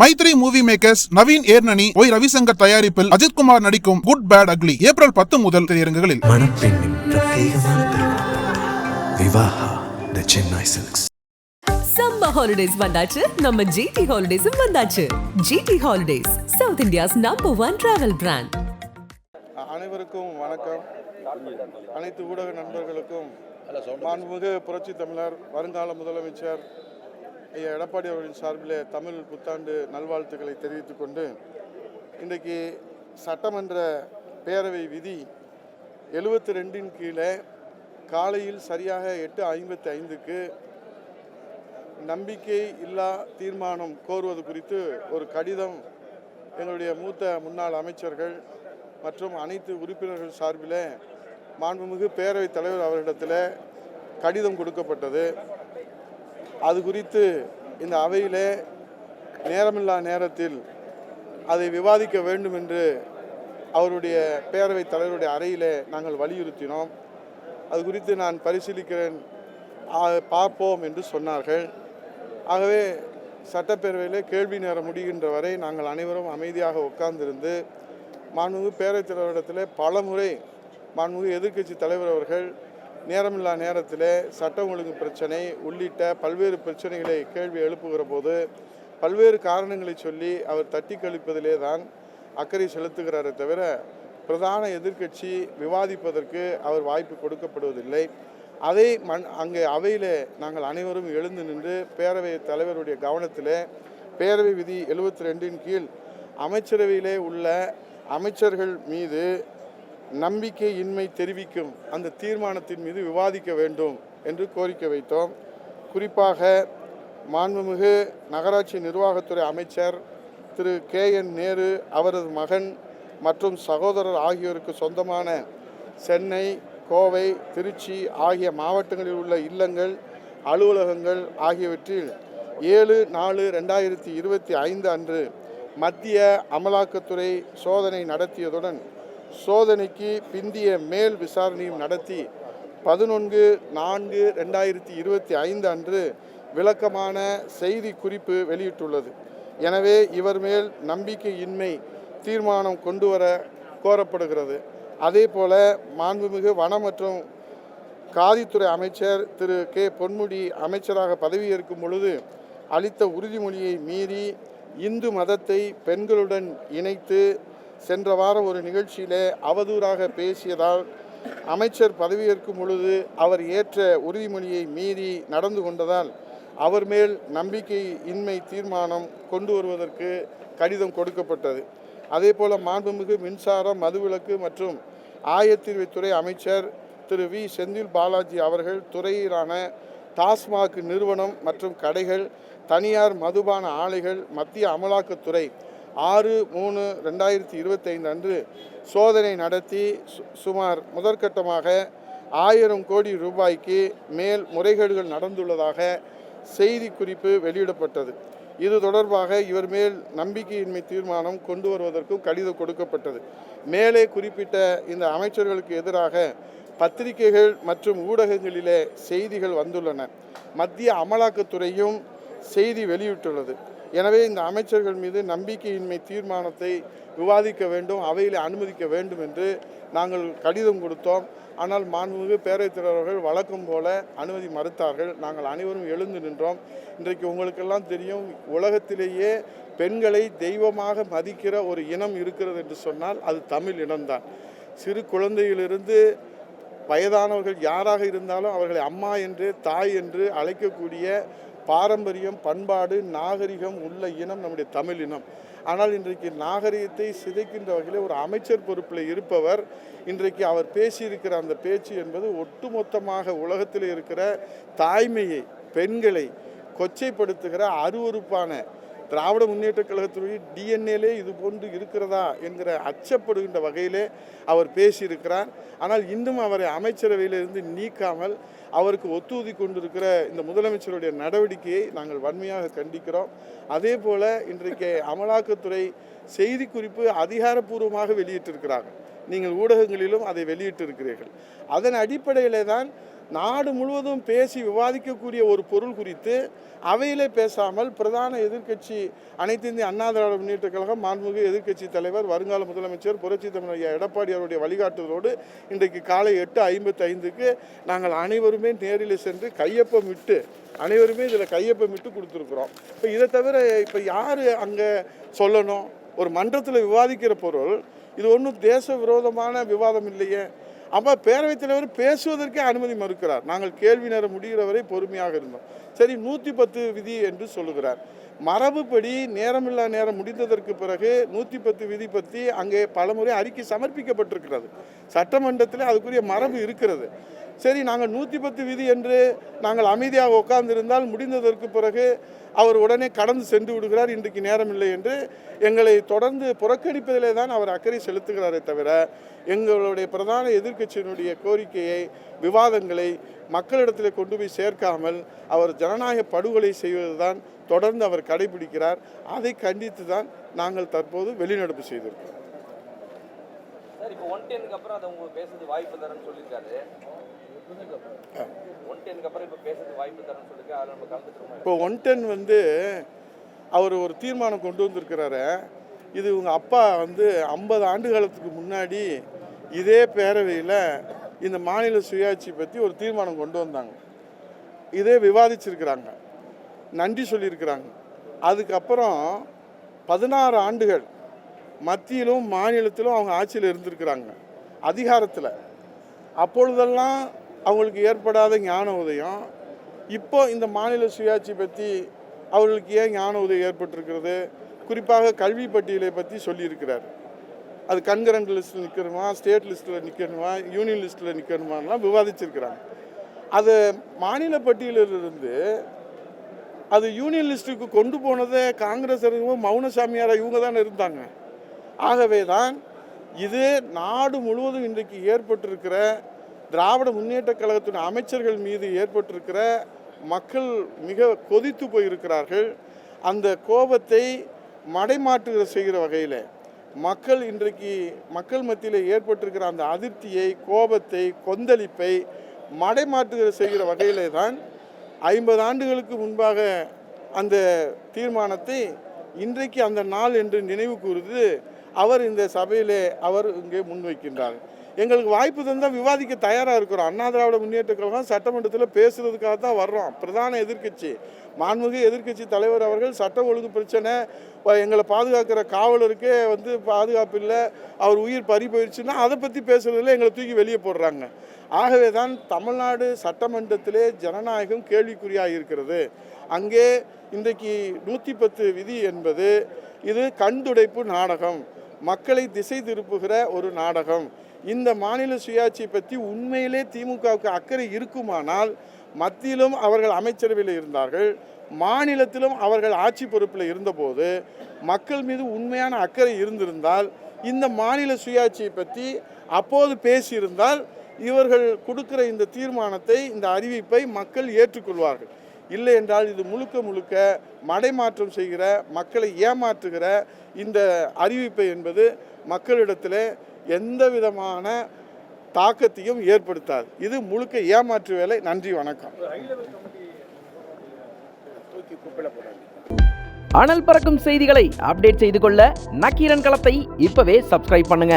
Mythri movie makers Naveen Yerneni Y Ravishankar தயாரிப்பில் அஜித்குமார் நடிக்கும் good bad ugly April பத்து முதல் திரையரங்குகளில். மணப்பெண்ணின் பிரத்யேகமான திருமணம். Vivaha the Chennai Silks summer holidays வந்தாச்சு. நம்ம ஜிடி ஹாலிடேஸும் வந்தாச்சு. G T holidays south India's number one travel brand அனைவருக்கும் வணக்கம். அனைத்து ஊடக நண்பர்களுக்கும் மாண்புமிகு புரட்சி தமிழர் வருங்கால முதலமைச்சர் ஐயா எடப்பாடி அவர்களின் சார்பில் தமிழ் புத்தாண்டு நல்வாழ்த்துக்களை தெரிவித்துக் கொண்டு இன்றைக்கு சட்டமன்ற பேரவை விதி எழுபத்தி ரெண்டின் கீழே காலையில் சரியாக எட்டு ஐம்பத்தி ஐந்துக்கு நம்பிக்கை இல்லா தீர்மானம் கோருவது குறித்து ஒரு கடிதம் எங்களுடைய மூத்த முன்னாள் அமைச்சர்கள் மற்றும் அனைத்து உறுப்பினர்கள் சார்பில் மாண்புமிகு பேரவைத் தலைவர் அவர்களிடத்தில் கடிதம் கொடுக்கப்பட்டது. அது குறித்து இந்த அவையிலே நேரமில்லா நேரத்தில் அதை விவாதிக்க வேண்டும் என்று அவருடைய பேரவைத் தலைவருடைய அறையிலே நாங்கள் வலியுறுத்தினோம். அது குறித்து நான் பரிசீலிக்கிறேன் பார்ப்போம் என்று சொன்னார்கள். ஆகவே சட்டப்பேரவையில் கேள்வி நேரம் முடிகின்ற வரை நாங்கள் அனைவரும் அமைதியாக உட்கார்ந்திருந்து மாண்புமிகு பேரவைத் தலைவரிடத்தில் பல முறை மாண்புமிகு எதிர்க்கட்சி தலைவர் அவர்கள் நேரமில்லா நேரத்தில் சட்டம் ஒழுங்கு பிரச்சனை உள்ளிட்ட பல்வேறு பிரச்சனைகளை கேள்வி எழுப்புகிற போது பல்வேறு காரணங்களை சொல்லி அவர் தட்டி கழிப்பதிலே தான் அக்கறை செலுத்துகிறாரே தவிர பிரதான எதிர்க்கட்சி விவாதிப்பதற்கு அவர் வாய்ப்பு கொடுக்கப்படுவதில்லை. அதை மண் அங்கே அவையில் நாங்கள் அனைவரும் எழுந்து நின்று பேரவை தலைவருடைய கவனத்தில் பேரவை விதி எழுபத்தி ரெண்டின் கீழ் அமைச்சரவையிலே உள்ள அமைச்சர்கள் மீது நம்பிக்கையின்மை தெரிவிக்கும் அந்த தீர்மானத்தின் மீது விவாதிக்க வேண்டும் என்று கோரிக்கை வைத்தோம். குறிப்பாக மாண்புமிகு நகராட்சி நிர்வாகத்துறை அமைச்சர் திரு கே என் நேரு அவரது மகன் மற்றும் சகோதரர் ஆகியோருக்கு சொந்தமான சென்னை கோவை திருச்சி ஆகிய மாவட்டங்களில் உள்ள இல்லங்கள் அலுவலகங்கள் ஆகியவற்றில் ஏழு நாலு ரெண்டாயிரத்தி இருபத்தி ஐந்து அன்று மத்திய அமலாக்கத்துறை சோதனை நடத்தியதுடன் சோதனைக்கு பிந்திய மேல் விசாரணையும் நடத்தி பதினொன்று நான்கு ரெண்டாயிரத்தி இருபத்தி ஐந்து அன்று விளக்கமான செய்தி குறிப்பு வெளியிட்டுள்ளது. எனவே இவர் மேல் நம்பிக்கையின்மை தீர்மானம் கொண்டு வர கோரப்படுகிறது. அதே போல மாண்புமிகு வன மற்றும் காதித்துறை அமைச்சர் திரு. கே. பொன்முடி அமைச்சராக பதவியேற்கும் பொழுது அளித்த உறுதிமொழியை மீறி இந்து மதத்தை பெண்களுடன் இணைத்து சென்ற வாரம் ஒரு நிகழ்ச்சியிலே அவதூறாக பேசியதால் அமைச்சர் பதவியேற்கும் பொழுது அவர் ஏற்ற உறுதிமொழியை மீறி நடந்து கொண்டதால் அவர் மேல் நம்பிக்கை இன்மை தீர்மானம் கொண்டு வருவதற்கு கடிதம் கொடுக்கப்பட்டது. அதே போல மாண்புமிகு மின்சாரம் மதுவிலக்கு மற்றும் ஆயத்தீர்வைத்துறை அமைச்சர் திரு வி. செந்தில் பாலாஜி அவர்கள் துறையிலான டாஸ்மாக் நிறுவனம் மற்றும் கடைகள் தனியார் மதுபான ஆலைகள் மத்திய அமலாக்கத்துறை ஆறு மூணு ரெண்டாயிரத்தி இருபத்தைந்து அன்று சோதனை நடத்தி சு- சுமார் முதற்கட்டமாக ஆயிரம் கோடி ரூபாய்க்கு மேல் முறைகேடுகள் நடந்துள்ளதாக செய்தி குறிப்பு வெளியிடப்பட்டது. இது தொடர்பாக இவர் மேல் நம்பிக்கையின்மை தீர்மானம் கொண்டு வருவதற்கும் கடிதம் கொடுக்கப்பட்டது. மேலே குறிப்பிட்ட இந்த அமைச்சர்களுக்கு எதிராக பத்திரிகைகள் மற்றும் ஊடகங்களிலே செய்திகள் வந்துள்ளன. மத்திய அமலாக்கத்துறையும் செய்தி வெளியிட்டுள்ளது. எனவே இந்த அமைச்சர்கள் மீது நம்பிக்கையின்மை தீர்மானத்தை விவாதிக்க வேண்டும் அவையில் அனுமதிக்க வேண்டும் என்று நாங்கள் கடிதம் கொடுத்தோம். ஆனால் மாண்புமிகு பேரவைத் தலைவர்கள் வழக்கம் போல அனுமதி மறுத்தார்கள். நாங்கள் அனைவரும் எழுந்து நின்றோம். இன்றைக்கு உங்களுக்கெல்லாம் தெரியும் உலகத்திலேயே பெண்களை தெய்வமாக மதிக்கிற ஒரு இனம் இருக்கிறது என்று சொன்னால் அது தமிழ் இனம்தான். சிறு குழந்தையிலிருந்து வயதானவர்கள் யாராக இருந்தாலும் அவர்களை அம்மா என்று தாய் என்று அழைக்கக்கூடிய பாரம்பரியம் பண்பாடு நாகரிகம் உள்ள இனம் நம்முடைய தமிழ் இனம். ஆனால் இன்றைக்கு நாகரிகத்தை சிதைக்கின்ற வகையில் ஒரு அமைச்சர் பொறுப்பில் இருப்பவர் இன்றைக்கு அவர் பேசியிருக்கிற அந்த பேச்சு என்பது ஒட்டுமொத்தமாக உலகத்தில் இருக்கிற தாய்மையை பெண்களை கொச்சைப்படுத்துகிற அருவருப்பான திராவிட முன்னேற்ற கழகத்துடைய டிஎன்ஏலே இது போன்று இருக்கிறதா என்கிற அச்சப்படுகின்ற வகையிலே அவர் பேசியிருக்கிறார். ஆனால் இன்னும் அவரை அமைச்சரவையிலிருந்து நீக்காமல் அவருக்கு ஒத்துதி கொண்டிருக்கிற இந்த முதலமைச்சருடைய நடவடிக்கையை நாங்கள் வன்மையாக கண்டிக்கிறோம். அதே போல இன்றைக்கு அமலாக்கத்துறை செய்திக்குறிப்பு அதிகாரப்பூர்வமாக வெளியிட்டிருக்கிறார்கள். நீங்கள் ஊடகங்களிலும் அதை வெளியிட்டிருக்கிறீர்கள். அதன் அடிப்படையிலே தான் நாடு முழுவதும் பேசி விவாதிக்கக்கூடிய ஒரு பொருள் குறித்து அவையிலே பேசாமல் பிரதான எதிர்க்கட்சி அனைத்து இந்திய அண்ணா திராவிட முன்னேற்ற கழகம் மாண்புமிகு எதிர்க்கட்சி தலைவர் வருங்கால முதலமைச்சர் புரட்சி தமிழர் எடப்பாடி அவருடைய வழிகாட்டுதலோடு இன்றைக்கு காலை எட்டு ஐம்பத்தி ஐந்துக்கு நாங்கள் அனைவருமே நேரில் சென்று கையொப்பம் விட்டு அனைவருமே இதில் கையொப்பம் விட்டு கொடுத்துருக்குறோம். இப்போ இதை தவிர இப்போ யார் அங்கே சொல்லணும்? ஒரு மன்றத்தில் விவாதிக்கிற பொருள் இது ஒன்றும் தேச விரோதமான விவாதம் இல்லையே. அப்போ பேரவைத் தலைவர் பேசுவதற்கே அனுமதி மறுக்கிறார். நாங்கள் கேள்வி நேரம் முடிகிற வரை பொறுமையாக இருந்தோம். சரி நூற்றி பத்து விதி என்று சொல்லுகிறார். மரபுப்படி நேரமில்லா நேரம் முடிந்ததற்கு பிறகு நூற்றி பத்து விதி பற்றி அங்கே பலமுறை அறிக்கை சமர்ப்பிக்கப்பட்டிருக்கிறது. சட்டமன்றத்தில் அதுக்குரிய மரபு இருக்கிறது. சரி நாங்கள் நூற்றி பத்து விதி என்று நாங்கள் அமைதியாக உட்கார்ந்திருந்தால் முடிந்ததற்கு பிறகு அவர் உடனே கடந்து சென்று விடுகிறார். இன்றைக்கு நேரம் இல்லை என்று எங்களை தொடர்ந்து புறக்கணிப்பதிலே தான் அவர் அக்கறை செலுத்துகிறாரே தவிர எங்களுடைய பிரதான எதிர்க்கட்சியினுடைய கோரிக்கையை விவாதங்களை மக்களிடத்தில் கொண்டு போய் சேர்க்காமல் அவர் ஜனநாயக படுகொலை செய்வதுதான் தொடர்ந்து அவர் கடைபிடிக்கிறார். அதை கண்டித்து தான் நாங்கள் தற்போது வெளிநடப்பு செய்திருக்கிறோம். சார் இப்போ ஒன் டென்னுக்கு அப்புறம் அதை உங்களுக்கு பேசுறது வாய்ப்பு தரேன்னு சொல்லியிருக்காரு. இப்போ ஒன் டென் வந்து அவர் ஒரு தீர்மானம் கொண்டு வந்திருக்கிறாரு. இது இவங்க அப்பா வந்து ஐம்பது ஆண்டு காலத்துக்கு முன்னாடி இதே பேரவையில் இந்த மாநில சுயாட்சி பற்றி ஒரு தீர்மானம் கொண்டு வந்தாங்க. இதே விவாதிச்சிருக்கிறாங்க. நன்றி சொல்லியிருக்கிறாங்க. அதுக்கப்புறம் பதினாறு ஆண்டுகள் மத்தியிலும் மாநிலத்திலும் அவங்க ஆட்சியில் இருந்திருக்கிறாங்க. அதிகாரத்தில். அப்பொழுதெல்லாம் அவங்களுக்கு ஏற்படாத ஞான உதயம். இப்போ இந்த மாநில சுயாட்சி பற்றி அவர்களுக்கு ஏன் ஞான உதயம் ஏற்பட்டிருக்கிறது? குறிப்பாக கல்வி பட்டியலை பற்றி சொல்லியிருக்கிறார். அது கண்கரண்ட் லிஸ்ட்டில் நிற்கணுமா ஸ்டேட் லிஸ்ட்டில் நிற்கணுமா யூனியன் லிஸ்ட்டில் நிற்கணுமான்லாம் விவாதிச்சிருக்கிறாங்க. அது மாநில பட்டியலிலிருந்து அது யூனியன் லிஸ்ட்டுக்கு கொண்டு போனதே காங்கிரஸ் இருக்கும் மௌனசாமியாராக இவங்க தானே இருந்தாங்க. ஆகவே தான் இது நாடு முழுவதும் இன்றைக்கு ஏற்பட்டிருக்கிற திராவிட முன்னேற்ற கழகத்தின் அமைச்சர்கள் மீது ஏற்பட்டிருக்கிற மக்கள் மிக கொதித்து போயிருக்கிறார்கள். அந்த கோபத்தை மடைமாற்றுகிற செய்கிற வகையில் மக்கள் இன்றைக்கு மக்கள் மத்தியில் ஏற்பட்டிருக்கிற அந்த அதிருப்தியை கோபத்தை கொந்தளிப்பை மடைமாற்றுகிற செய்கிற வகையிலே தான் ஐம்பது ஆண்டுகளுக்கு முன்பாக அந்த தீர்மானத்தை இன்றைக்கு அந்த நாள் என்று நினைவு கூறுது. அவர் இந்த சபையிலே அவர் இங்கே முன்வைக்கின்றார். எங்களுக்கு வாய்ப்பு தந்தால் விவாதிக்க தயாராக இருக்கிறோம். அண்ணா திராவிட முன்னேற்ற கழகம் சட்டமன்றத்தில் பேசுறதுக்காக தான் வர்றோம். பிரதான எதிர்க்கட்சி மாண்புமிகு எதிர்க்கட்சி தலைவர் அவர்கள் சட்ட ஒழுங்கு பிரச்சனை எங்களை பாதுகாக்கிற காவலருக்கே வந்து பாதுகாப்பு இல்லை அவர் உயிர் பறி போயிடுச்சுன்னா அதை பற்றி பேசுறதுல எங்களை தூக்கி வெளியே போடுறாங்க. ஆகவே தான் தமிழ்நாடு சட்டமன்றத்திலே ஜனநாயகம் கேள்விக்குறியாக இருக்கிறது. அங்கே இன்றைக்கு நூற்றி பத்து விதி என்பது இது கண்துடைப்பு நாடகம். மக்களை திசை திருப்புகிற ஒரு நாடகம். இந்த மாநில சுயாட்சி பற்றி உண்மையிலே திமுகவுக்கு அக்கறை இருக்குமானால் மத்தியிலும் அவர்கள் அமைச்சரவையில் இருந்தார்கள் மாநிலத்திலும் அவர்கள் ஆட்சி பொறுப்பில் இருந்தபோது மக்கள் மீது உண்மையான அக்கறை இருந்திருந்தால் இந்த மாநில சுயாட்சியை பற்றி அப்போது பேசியிருந்தால் இவர்கள் கொடுக்கிற இந்த தீர்மானத்தை இந்த அறிவிப்பை மக்கள் ஏற்றுக்கொள்வார்கள். இல்லை என்றால் இது முழுக்க முழுக்க மடைமாற்றம் செய்கிற மக்களை ஏமாற்றுகிற இந்த அறிவிப்பை என்பது மக்களிடத்தில் எந்த விதமான தாக்கத்தையும் ஏற்படுத்தாது. இது முழுக்க ஏமாற்று வேலை. நன்றி வணக்கம். அனல் பறக்கும் செய்திகளை அப்டேட் செய்து கொள்ள நக்கீரன் களத்தை இப்பவே சப்ஸ்கிரைப் பண்ணுங்க.